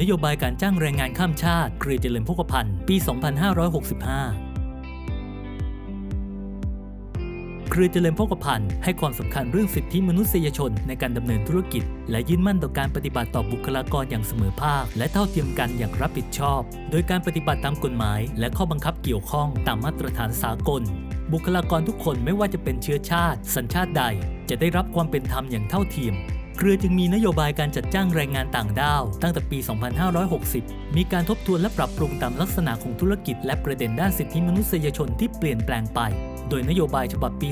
นโยบายการจ้างแรงงานข้ามชาติ เครือเจริญพกพันธ์ปี 2565 เครือเจริญพกพันธ์ให้ความสำคัญเรื่องสิทธิมนุษยชนในการดำเนินธุรกิจ และยื่นมั่นต่อการปฏิบัติต่อบุคลากรอย่างเสมอภาค และเท่าเทียมกันอย่างรับผิดชอบ โดยการปฏิบัติตามกฎหมาย และข้อบังคับเกี่ยวข้องตามมาตรฐานสากล บุคลากรทุกคนไม่ว่าจะเป็นเชื้อชาติ สัญชาติใด จะได้รับความเป็นธรรมอย่างเท่าเทียม เครือจึงมีนโยบายการจัดจ้างแรงงานต่างด้าว ตั้งแต่ปี 2560 มีการทบทวนและปรับปรุงตามลักษณะของธุรกิจและประเด็นด้านสิทธิมนุษยชนที่เปลี่ยนแปลงไป โดยนโยบายฉบับปี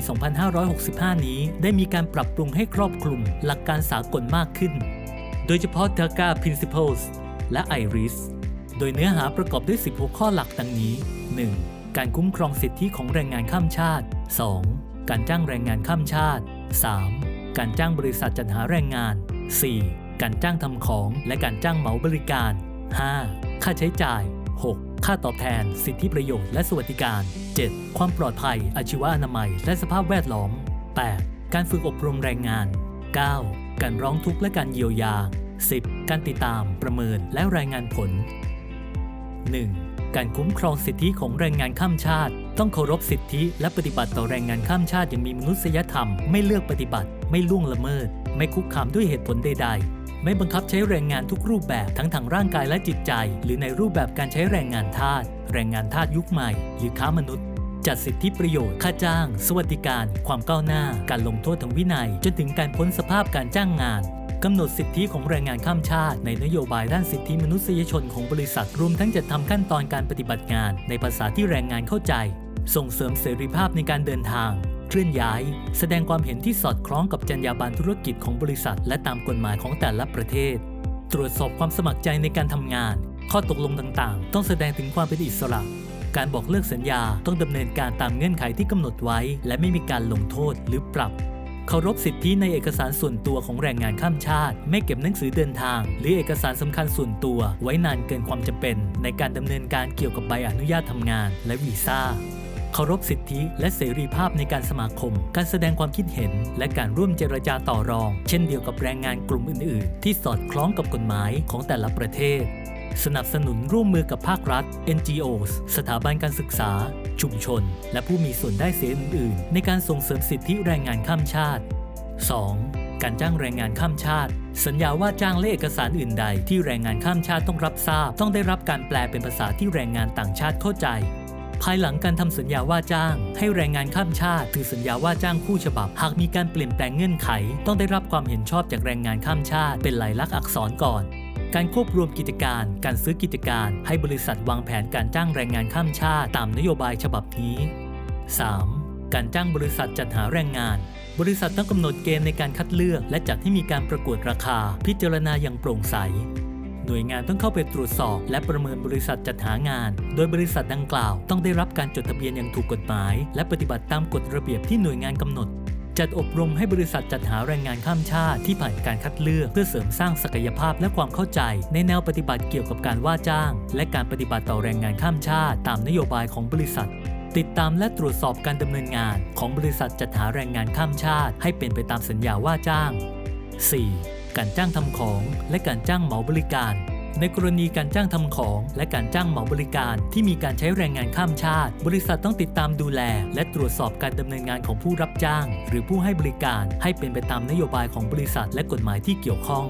2565 นี้ ได้มีการปรับปรุงให้ครอบคลุม หลักการสากลมากขึ้น โดยเฉพาะ TACA Principles และ IRIS โดยเนื้อหาประกอบด้วย16ข้อหลักดังนี้ 1. การคุ้มครองสิทธิของแรงงานข้ามชาติ 2. การจ้างแรงงานข้ามชาติ 3. การจ้างบริษัทจัดหาแรงงาน 4. การจ้างทำของและการจ้างเหมาบริการ 5. ค่าใช้จ่าย 6. ค่าตอบแทน สิทธิประโยชน์และสวัสดิการ 7. ความปลอดภัย อาชีวอนามัย และสภาพแวดล้อม 8. การฝึกอบรมแรงงาน 9. การร้องทุกข์และการเยียวยา 10. การติดตาม ประเมิน และรายงานผล 1. การคุ้มครองสิทธิของแรงงานข้ามชาติ ต้องเคารพสิทธิและปฏิบัติต่อแรงงานข้ามชาติอย่างมีมนุษยธรรมไม่เลือกปฏิบัติ ไม่ล่วงละเมิด ไม่คุกคามด้วยเหตุผลใด ๆ ไม่บังคับใช้แรงงานทุกรูปแบบทั้งทางร่างกายและจิตใจ หรือในรูปแบบการใช้แรงงานทาสแรงงานทาสยุคใหม่ หรือค้ามนุษย์จัดสิทธิประโยชน์ค่าจ้าง สวัสดิการ ความก้าวหน้า การลงโทษทางวินัย จนถึงการพ้นสภาพการจ้างงานกำหนดสิทธิของแรงงานข้ามชาติ ในนโยบายด้านสิทธิมนุษยชนของบริษัทรวมทั้งจัดทำขั้นตอนการปฏิบัติงาน ในภาษาที่แรงงานเข้าใจ ส่งเสริมเสรีภาพในการเดินทาง เคลื่อนย้าย แสดงความเห็นที่สอดคล้องกับจรรยาบรรณธุรกิจของบริษัท และตามกฎหมายของแต่ละประเทศ ตรวจสอบความสมัครใจในการทำงาน ข้อตกลงต่างๆ ต้องแสดงถึงความเป็นอิสระ การบอกเลิกสัญญาต้องดำเนินการตามเงื่อนไขที่กำหนดไว้ และไม่มีการลงโทษหรือปรับเคารพสิทธิในเอกสารส่วนตัวของแรงงานข้ามชาติ ไม่เก็บหนังสือเดินทาง หรือเอกสารสำคัญส่วนตัวไว้นานเกินความจำเป็น ในการดำเนินการเกี่ยวกับใบอนุญาตทำงานและวีซ่า เคารพสิทธิและเสรีภาพในการสมาคม การแสดงความคิดเห็น และการร่วมเจรจาต่อรอง เช่นเดียวกับแรงงานกลุ่มอื่น ๆ ที่สอดคล้องกับกฎหมายของแต่ละประเทศ สนับสนุนร่วมมือกับภาครัฐ NGOs สถาบันการศึกษา ชุมชน และผู้มีส่วนได้เสียอื่น ๆ ในการส่งเสริมสิทธิแรงงานข้ามชาติ 2. การจ้างแรงงานข้ามชาติ สัญญาว่าจ้างและเอกสารอื่นใด ที่แรงงานข้ามชาติต้องรับทราบ ต้องได้รับการแปลเป็นภาษาที่แรงงานต่างชาติเข้าใจ ภายหลังการทำสัญญาว่าจ้าง ให้แรงงานข้ามชาติถือสัญญาว่าจ้างคู่ฉบับ หากมีการเปลี่ยนแปลงเงื่อนไข ต้องได้รับความเห็นชอบจากแรงงานข้ามชาติ เป็นลายลักษณ์อักษรก่อนการควบรวมกิจการ การซื้อกิจการ ให้บริษัทวางแผนการจ้างแรงงานข้ามชาติตามนโยบายฉบับนี้ 3. การจ้างบริษัทจัดหาแรงงาน บริษัทต้องกำหนดเกณฑ์ในการคัดเลือก และจัดให้มีการประกวดราคา พิจารณาอย่างโปร่งใส หน่วยงานต้องเข้าไปตรวจสอบ และประเมินบริษัทจัดหางาน โดยบริษัทดังกล่าว ต้องได้รับการจดทะเบียนอย่างถูกกฎหมาย และปฏิบัติตามกฎระเบียบที่หน่วยงานกำหนด จัดอบรมให้บริษัทจัดหาแรงงานข้ามชาติที่ผ่านการคัดเลือก เพื่อเสริมสร้างศักยภาพและความเข้าใจ ในแนวปฏิบัติเกี่ยวกับการว่าจ้าง และการปฏิบัติต่อแรงงานข้ามชาติ ตามนโยบายของบริษัทติดตามและตรวจสอบการดำเนินงานของบริษัทจัดหาแรงงานข้ามชาติ ให้เป็นไปตามสัญญาว่าจ้าง 4. การจ้างทำของและการจ้างเหมาบริการ ในกรณีการจ้างทำของและการจ้างเหมาบริการที่มีการใช้แรงงานข้ามชาติ บริษัทต้องติดตามดูแล และตรวจสอบการดำเนินงานของผู้รับจ้าง หรือผู้ให้บริการให้เป็นไปตามนโยบายของบริษัทและกฎหมายที่เกี่ยวข้อง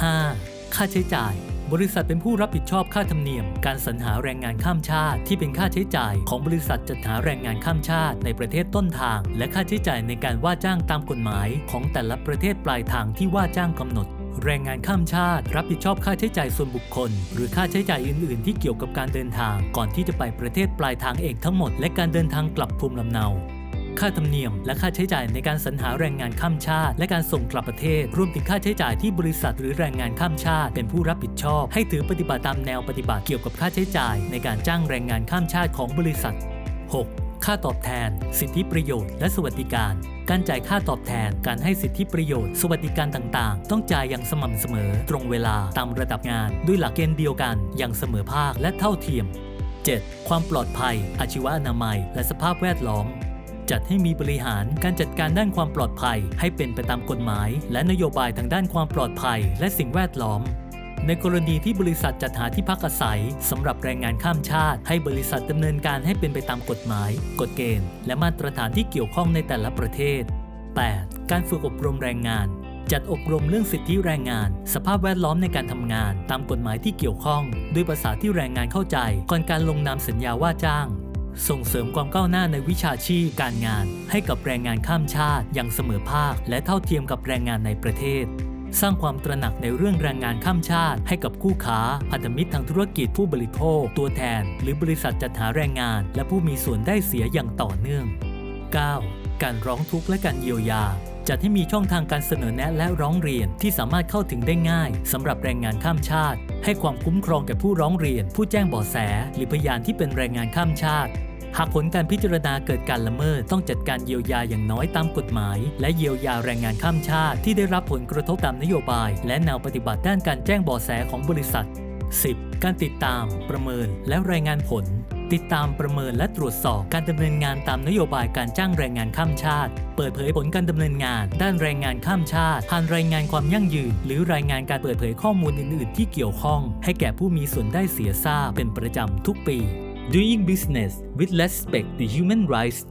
5. ค่าใช้จ่าย บริษัทเป็นผู้รับผิดชอบค่าธรรมเนียม การสรรหาแรงงานข้ามชาติ ที่เป็นค่าใช้จ่ายของบริษัทจัดหาแรงงานข้ามชาติในประเทศต้นทาง และค่าใช้จ่ายในการว่าจ้างตามกฎหมายของแต่ละประเทศปลายทางที่ว่าจ้างกำหนดแรงงานข้ามชาติ รับผิดชอบค่าใช้จ่ายส่วนบุคคล หรือค่าใช้จ่ายอื่น ๆ ที่เกี่ยวกับการเดินทาง ก่อนที่จะไปประเทศปลายทางเองทั้งหมด และการเดินทางกลับภูมิลำเนา ค่าธรรมเนียม และค่าใช้จ่ายในการสรรหาแรงงานข้ามชาติ และการส่งกลับประเทศ รวมถึงค่าใช้จ่ายที่บริษัทหรือแรงงานข้ามชาติ เป็นผู้รับผิดชอบ ให้ถือปฏิบัติตามแนวปฏิบัติเกี่ยวกับค่าใช้จ่าย ในการจ้างแรงงานข้ามชาติของบริษัท 6. ค่าตอบแทน สิทธิประโยชน์ และสวัสดิการการจ่ายค่าตอบแทน การให้สิทธิประโยชน์ สวัสดิการต่างๆ ต้องจ่ายอย่างสม่ำเสมอ ตรงเวลา ตามระดับงาน ด้วยหลักเกณฑ์เดียวกัน อย่างเสมอภาคและเท่าเทียม 7. ความปลอดภัย อาชีวอนามัย และสภาพแวดล้อม จัดให้มีบริหารการจัดการด้านความปลอดภัย ให้เป็นไปตามกฎหมาย และนโยบายทางด้านความปลอดภัย และสิ่งแวดล้อมในกรณีที่บริษัทจัดหาที่พักอาศัยสำหรับแรงงานข้ามชาติ ให้บริษัทดำเนินการให้เป็นไปตามกฎหมาย กฎเกณฑ์ และมาตรฐานที่เกี่ยวข้องในแต่ละประเทศ 8. การฝึกอบรมแรงงาน จัดอบรมเรื่องสิทธิแรงงาน สภาพแวดล้อมในการทำงาน ตามกฎหมายที่เกี่ยวข้อง ด้วยภาษาที่แรงงานเข้าใจ ก่อนการลงนามสัญญาว่าจ้าง ส่งเสริมความก้าวหน้าในวิชาชีพการงาน ให้กับแรงงานข้ามชาติอย่างเสมอภาค และเท่าเทียมกับแรงงานในประเทศ สร้างความตระหนักในเรื่องแรงงานข้ามชาติ ให้กับคู่ค้า พันธมิตรทางธุรกิจผู้บริโภค ตัวแทน หรือบริษัทจัดหาแรงงาน และผู้มีส่วนได้เสียอย่างต่อเนื่อง 9. การร้องทุกข์และการเยียวยาจัดให้มีช่องทางการเสนอแนะและร้องเรียนที่สามารถเข้าถึงได้ง่ายสำหรับแรงงานข้ามชาติ ให้ความคุ้มครองแก่ผู้ร้องเรียน ผู้แจ้งเบาะแส หรือพยานที่เป็นแรงงานข้ามชาติ หากผลการพิจารณาเกิดการละเมิดต้องจัดการเยียวยาอย่างน้อยตามกฎหมาย และเยียวยาแรงงานข้ามชาติที่ได้รับผลกระทบตามนโยบาย และแนวปฏิบัติด้านการแจ้งเบาะแสของบริษัท 10. การติดตาม ประเมิน และรายงานผล ติดตามประเมินและตรวจสอบการดำเนินงานตามนโยบายการจ้างแรงงานข้ามชาติ เปิดเผยผลการดำเนินงาน ด้านแรงงานข้ามชาติผ่านรายงานความยั่งยืน หรือรายงานการเปิดเผยข้อมูลอื่น ๆ ที่เกี่ยวข้อง ให้แก่ผู้มีส่วนได้เสียทราบเป็นประจำทุกปี Doing business with respect to human rights